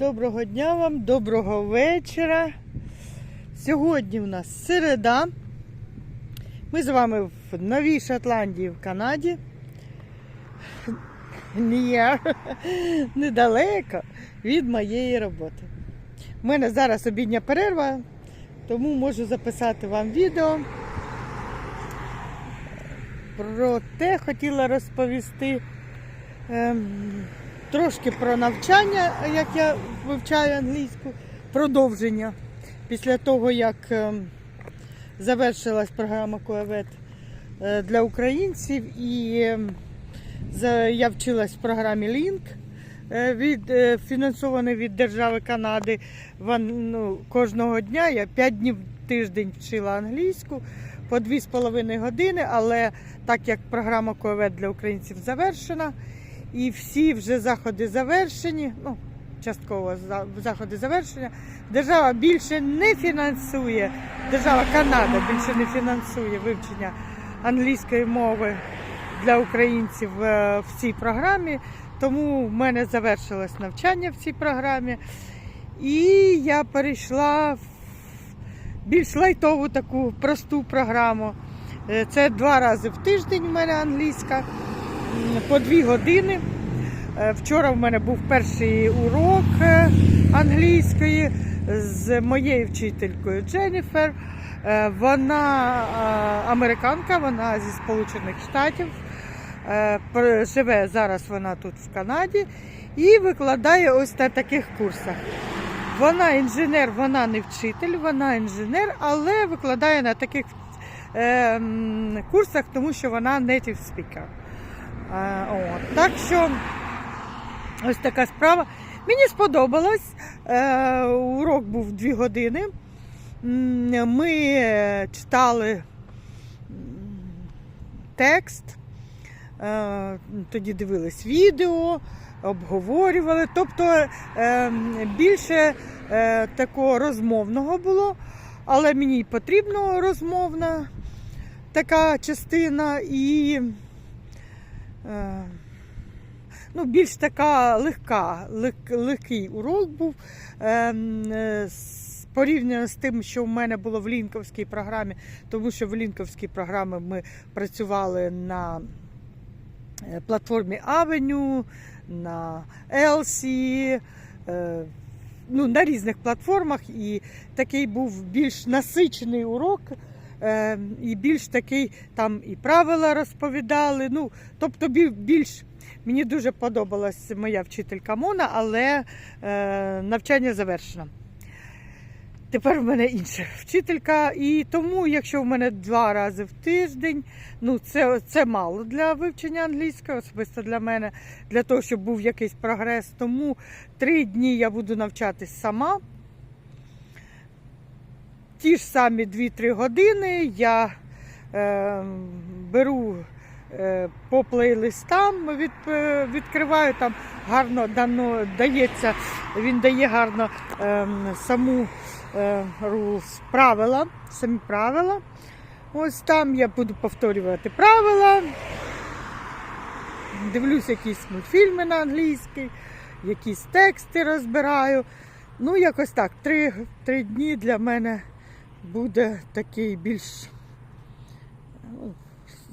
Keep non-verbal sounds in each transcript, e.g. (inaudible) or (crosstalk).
Доброго дня вам, доброго вечора. Сьогодні у нас середа. Ми з вами в Новій Шотландії в Канаді. Ні, (laughs) недалеко від моєї роботи. У мене зараз обідня перерва, тому можу записати вам відео. Про те хотіла розповісти. Ем, трошки про навчання, як я вивчаю англійську, продовження. Після того, як ем, завершилась програма Коевет е, для українців, і ем, я вчилась в програмі Link, е, від, е, фінансований від держави Канади. Ну, кожного дня я 5 днів в тиждень вчила англійську по 2,5 години, але так як програма Коевет для українців завершена, і всі вже заходи завершені. Ну, частково заходи завершення. Держава більше не фінансує, держава Канада більше не фінансує вивчення англійської мови для українців е, в цій програмі. Тому в мене завершилось навчання в цій програмі. І я перейшла в більш лайтову таку просту програму. Е, Це два рази в тиждень у мене англійська по дві години. Е, Вчора в мене був перший урок е, англійської з моєю вчителькою Дженніфер. Е, Вона американка, вона зі Сполучених Штатів. Живе зараз вона тут в Канаді і викладає ось на таких курсах. Вона інженер, вона не вчитель, вона інженер, але викладає на таких курсах, тому що вона native speaker. Е, от. Так що ось така справа. Мені сподобалось. Е, урок був дві години. Ми читали текст, е, тоді дивились відео, обговорювали. Тобто більше такого розмовного було, але мені потрібна розмовна така частина і. Е, ну, більш така легка, лег- легкий урок був ем, е, порівняно з тим, що в мене було в лінковській програмі, тому що в лінковській програмі ми працювали на е, платформі Avenue, на Elsie, е, ну, на різних платформах, і такий був більш насичений урок. Е, І більш такий там і правила розповідали. Ну, тобто більш Мені дуже подобалась моя вчителька Мона, але е, навчання завершено. Тепер в мене інша вчителька, і тому, якщо в мене два рази в тиждень, ну це, це мало для вивчення англійської, особисто для мене, для того, щоб був якийсь прогрес. Тому три дні я буду навчатись сама. Ті ж самі 2-3 години я е, беру е, по плейлистам, від, е, відкриваю там гарно дано, дається, він дає гарно е, саму е, rules, правила, самі правила. Ось там я буду повторювати правила. Дивлюсь якісь мультфільми на англійській, якісь тексти розбираю. Ну, якось так. Три, три дні для мене буде такий більш ну,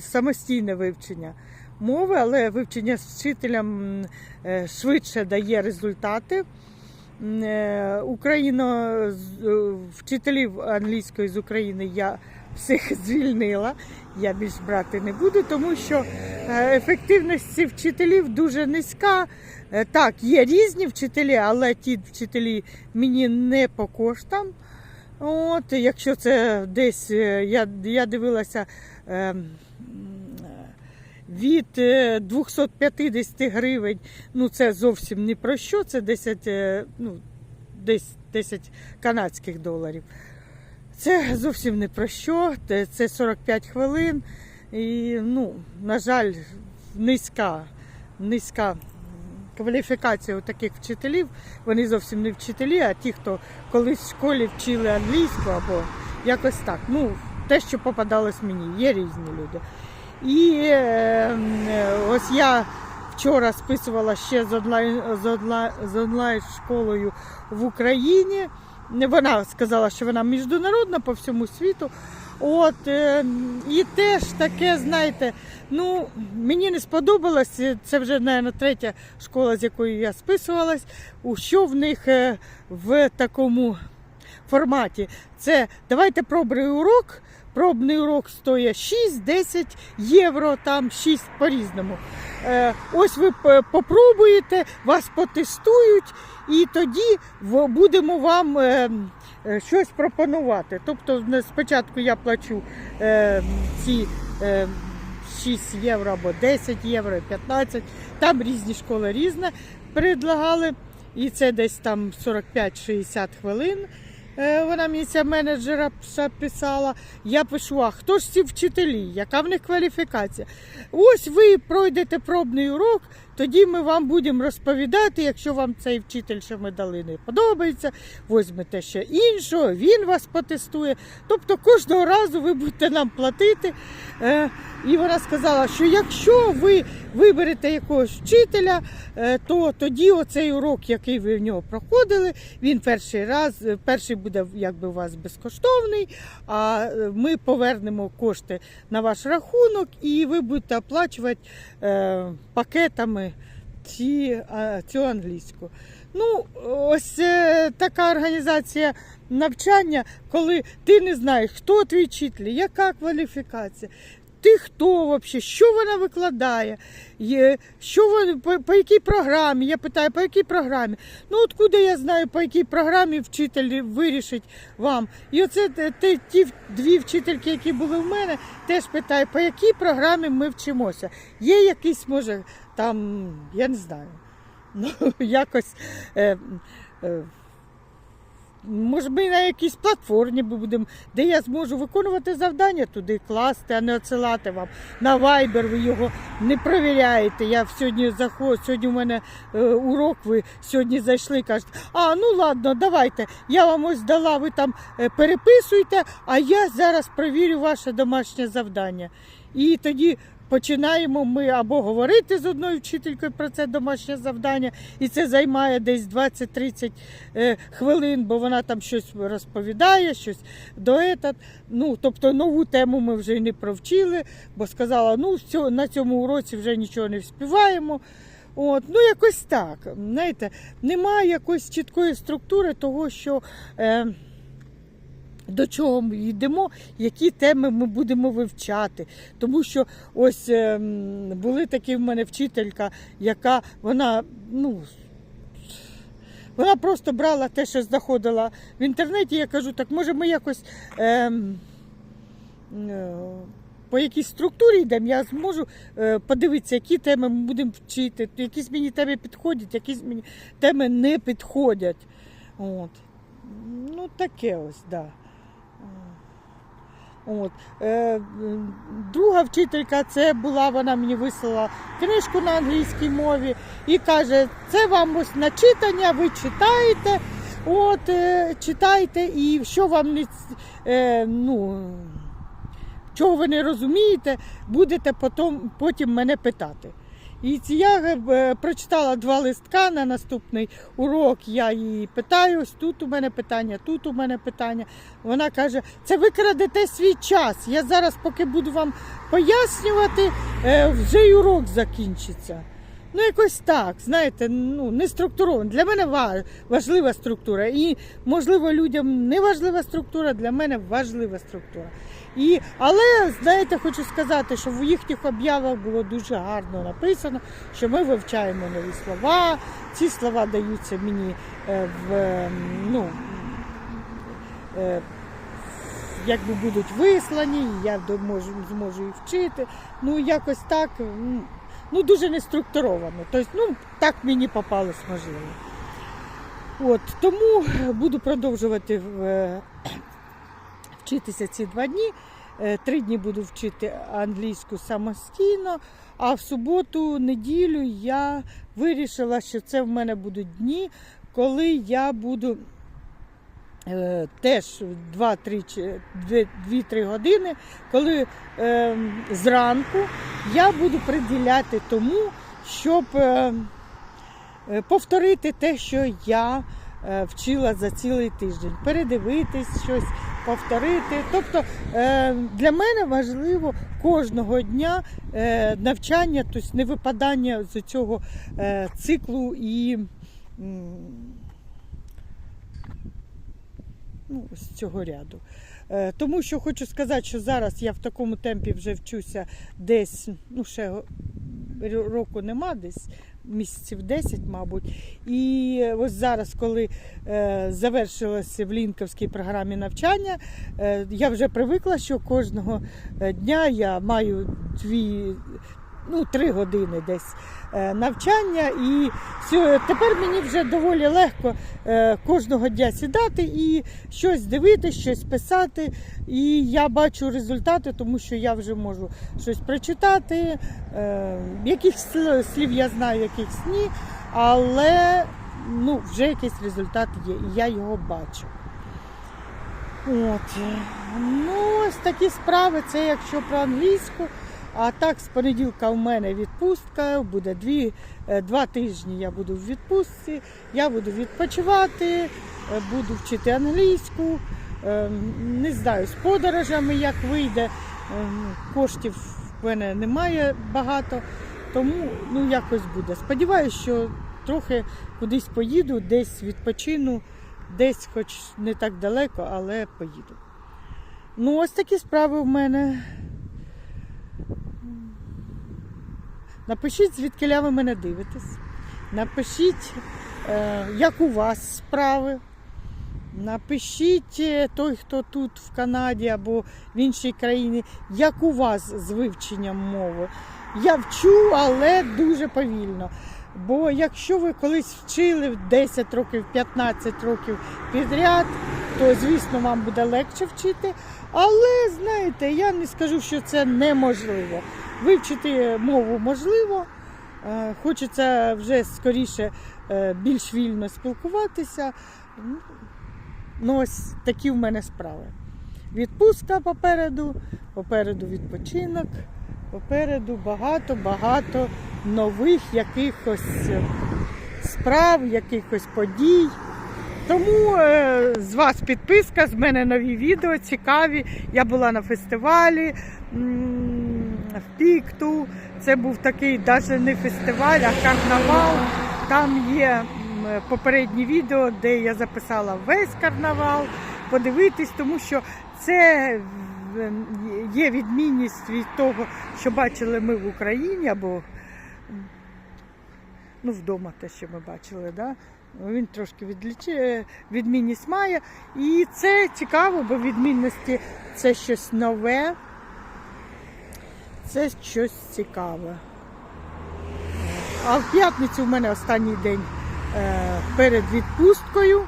самостійне вивчення мови, але вивчення з вчителем е, швидше дає результати. Е, Україно, е, вчителів англійської з України я всіх (laughs) звільнила. Я більш брати не буду, тому що ефективність цих вчителів дуже низька. Так, є різні вчителі, але ті вчителі мені не по коштам. От, якщо це десь, е, я, я дивилася е, від е, 250 гривень, ну це зовсім не про що, це 10, е, ну, десь 10 канадських доларів. Це зовсім не про що, це 45 хвилин. І, ну, на жаль, низька, низька кваліфікація таких вчителів. Вони зовсім не вчителі, а ті, хто колись в школі вчили англійську або якось так. Ну, те, що попадалось мені, є різні люди. І е, ось я вчора списувала ще з онлайн, з онлайн, з онлайн школою в Україні. Вона сказала, що вона міжнародна по всьому світу. От, е, і теж таке, знаєте, ну, мені не сподобалось, це вже, мабуть, третя школа, з якою я списувалась, у що в них е, в такому форматі. Це давайте пробний урок. Пробний урок стоїть 6-10 євро, там 6 по-різному. Е, ось ви попробуєте, вас потестують, і тоді будемо вам е, щось пропонувати. Тобто спочатку я плачу ці 6 євро або 10 євро, 15. Там різні школи різне предлагали. І це десь там 45-60 хвилин. Е, Вона мені ця менеджера писала. Я пишу, а хто ж ці вчителі? Яка в них кваліфікація? Ось ви пройдете пробний урок, тоді ми вам будемо розповідати, якщо вам цей вчитель, що ми дали, не подобається, візьмете ще іншого, він вас потестує. Тобто кожного разу ви будете нам платити. Е, І вона сказала, що якщо ви виберете якогось вчителя, е, то тоді оцей урок, який ви в нього проходили, він перший раз, е, перший буде якби у вас безкоштовний, а ми повернемо кошти на ваш рахунок, і ви будете оплачувати пакетами ці, а, цю англійську. Ну, ось е, така організація навчання, коли ти не знаєш, хто твій вчитель, яка кваліфікація. Ти хто взагалі, що вона викладає, що вона, по, по якій програмі? Я питаю, по якій програмі? Ну, откуда я знаю, по якій програмі вчитель вирішить вам. І оце те- ті дві вчительки, які були в мене, теж питаю, по якій програмі ми вчимося. Є якийсь, може, там, я не знаю, (laughs) ну, якось. Е, е, Може, ми на якійсь платформі будемо, де я зможу виконувати завдання, туди класти, а не отсилати вам. На Viber ви його не провіряєте. Я сьогодні заход, сьогодні у мене е, урок, ви сьогодні зайшли і кажете, а ну ладно, давайте, я вам ось дала, ви там е, переписуйте, а я зараз перевірю ваше домашнє завдання. І тоді починаємо ми або говорити з одною вчителькою про це домашнє завдання, і це займає десь 20-30 е, хвилин, бо вона там щось розповідає, щось до етат. Ну, тобто нову тему ми вже й не провчили, бо сказала, ну на цьому уроці вже нічого не вспіваємо. От, ну якось так. Знаєте, немає якоїсь чіткої структури того, що. Е, до чого ми йдемо, які теми ми будемо вивчати. Тому що ось ем, були такі в мене вчителька, яка вона, ну. Вона просто брала те, що знаходила в інтернеті. Я кажу, так може ми якось ем, е, по якійсь структурі йдемо, я зможу е, подивитися, які теми ми будемо вчити. Якісь мені теми підходять, якісь мені теми не підходять. От. Ну, таке ось, так. Да. От. Е, друга вчителька, це була, вона мені вислала книжку на англійській мові і каже, це вам ось на читання, ви читаєте, от, е, читайте, і що вам не, е, ну, чого ви не розумієте, будете потім, потім мене питати. І ці я е, прочитала два листка на наступний урок. Я її питаю, ось тут у мене питання, тут у мене питання. Вона каже: це ви крадете свій час. Я зараз, поки буду вам пояснювати, е, вже й урок закінчиться. Ну, якось так, знаєте, ну не структуровано. Для мене важлива структура. І, можливо, людям не важлива структура, для мене важлива структура. І, але, знаєте, хочу сказати, що в їхніх об'явах було дуже гарно написано, що ми вивчаємо нові слова. Ці слова даються мені е, в ем, ну, е, якби будуть вислані, я можу, зможу їх вчити. Ну, якось так, ну, дуже не структуровано. Тобто, ну, так мені попалось можливо. От, тому буду продовжувати е, (clears throat) вчитися ці два дні. Е, Три дні буду вчити англійську самостійно, а в суботу, неділю я вирішила, що це в мене будуть дні, коли я буду теж 2-3 години, коли е, зранку я буду приділяти тому, щоб е, е, повторити те, що я е, вчила за цілий тиждень. Передивитись щось, повторити. Тобто е, для мене важливо кожного дня е, навчання, тобто не випадання з цього е, циклу і ну, з цього ряду. Е, Тому що хочу сказати, що зараз я в такому темпі вже вчуся десь, ну ще року нема, десь місяців 10, мабуть. І ось зараз, коли е, завершилося в Лінковській програмі навчання, е, я вже привикла, що кожного е, дня я маю дві. Ну, три години десь е, навчання, і тепер мені вже доволі легко е, кожного дня сідати і щось дивитися, щось писати. І я бачу результати, тому що я вже можу щось прочитати. Е, яких слів я знаю, якихось ні, але ну, вже якийсь результат є, і я його бачу. От. Ну, ось такі справи, це якщо про англійську. А так, з понеділка в мене відпустка, буде дві, е, два тижні я буду в відпустці, я буду відпочивати, е, буду вчити англійську. Е, Не знаю, з подорожами як вийде. Е, Коштів в мене немає багато, тому ну, якось буде. Сподіваюся, що трохи кудись поїду, десь відпочину, десь хоч не так далеко, але поїду. Ну, ось такі справи в мене. Напишіть, звідки ви мене дивитесь. Напишіть, е, як у вас справи. Напишіть е, той, хто тут в Канаді або в іншій країні, як у вас з вивченням мови. Я вчу, але дуже повільно. Бо якщо ви колись вчили в 10 років, 15 років підряд, то звісно вам буде легше вчити. Але знаєте, я не скажу, що це неможливо. Вивчити мову можливо. Е, Хочеться вже скоріше е, більш вільно спілкуватися. Ну, ось такі в мене справи. Відпустка попереду, попереду відпочинок, попереду багато-багато нових якихось справ, якихось подій. Тому е, з вас підписка, з мене нові відео цікаві. Я була на фестивалі в Пікту. Це був такий навіть не фестиваль, а карнавал. Там є м, попередні відео, де я записала весь карнавал. Подивитись, тому що це є відмінність від того, що бачили ми в Україні або ну, вдома те, що ми бачили. Да? Він трошки відліче, відмінність має. І це цікаво, бо відмінності це щось нове, це щось цікаве. А в п'ятницю в мене останній день е, перед відпусткою.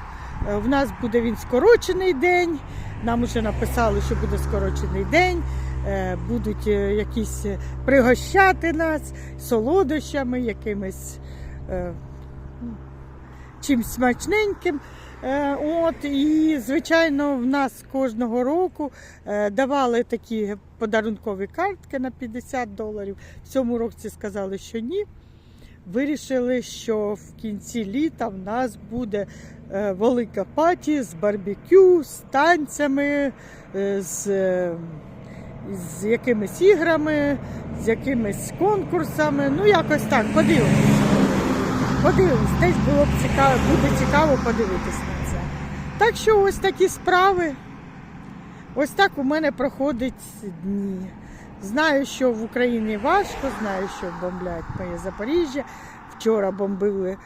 Е, В нас буде він скорочений день. Нам вже написали, що буде скорочений день. Е, Будуть якісь пригощати нас солодощами, якимись е, чимсь смачненьким. Е, От, і, звичайно, в нас кожного року е, давали такі подарункові картки на 50 доларів. В цьому році сказали, що ні. Вирішили, що в кінці літа в нас буде е, велика паті з барбекю, з танцями, з, з якимись іграми, з якимись конкурсами. Ну, якось так, подивимось. Подивимось, десь було б цікаво, буде цікаво це. Так що ось такі справи. Ось так у мене проходять дні. Знаю, що в Україні важко, знаю, що бомблять моє Запоріжжя. Вчора бомбили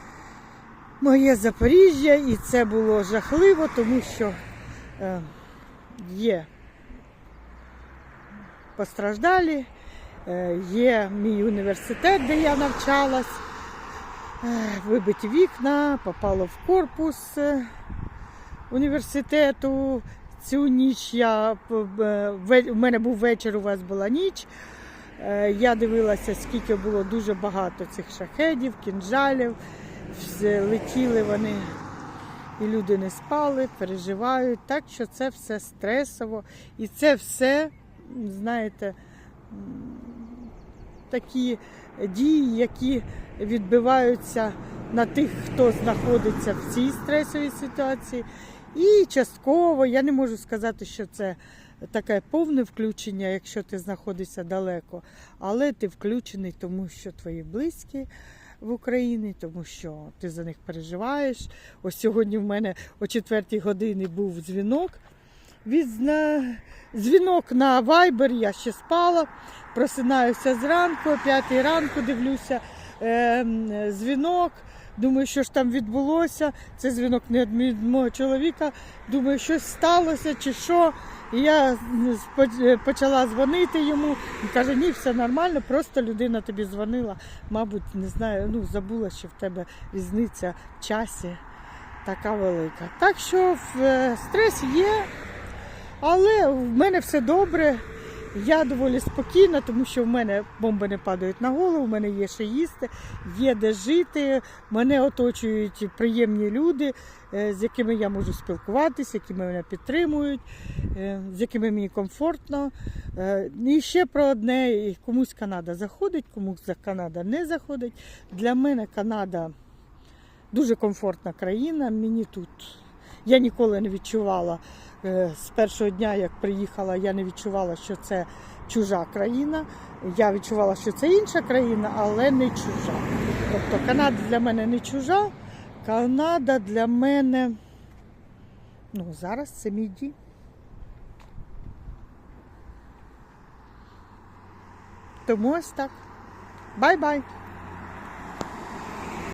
моє Запоріжжя, і це було жахливо, тому що е, є постраждалі, е, є мій університет, де я навчалась. Е, Вибиті вікна, попало в корпус е, університету. Цю ніч я е, у мене був вечір, у вас була ніч. Е, Я дивилася, скільки було дуже багато цих шахедів, кінжалів. Летіли вони, і люди не спали, переживають. Так що це все стресово. І це все, знаєте, такі дії, які відбиваються на тих, хто знаходиться в цій стресовій ситуації. І частково я не можу сказати, що це таке повне включення, якщо ти знаходишся далеко, але ти включений, тому що твої близькі в Україні, тому що ти за них переживаєш. Ось сьогодні в мене о 4 годині був дзвінок. Від Дзвінок на Viber, я ще спала, просинаюся зранку, о 5 ранку дивлюся е, дзвінок. Думаю, що ж там відбулося. Це дзвінок не від мого чоловіка. Думаю, щось сталося чи що. І я е, почала дзвонити йому. Він каже, ні, все нормально, просто людина тобі дзвонила. Мабуть, не знаю, ну забула, що в тебе різниця в часі така велика. Так що е, стрес є, але в мене все добре. Я доволі спокійна, тому що в мене бомби не падають на голову, в мене є що їсти, є де жити. Мене оточують приємні люди, е, з якими я можу спілкуватися, які мене підтримують, е, з якими мені комфортно. Е, І ще про одне: комусь Канада заходить, комусь Канада не заходить. Для мене Канада дуже комфортна країна. Мені тут я ніколи не відчувала з першого дня, як приїхала, я не відчувала, що це чужа країна. Я відчувала, що це інша країна, але не чужа. Тобто Канада для мене не чужа. Канада для мене ну, зараз це мій дім. Тому ось так. Бай-бай!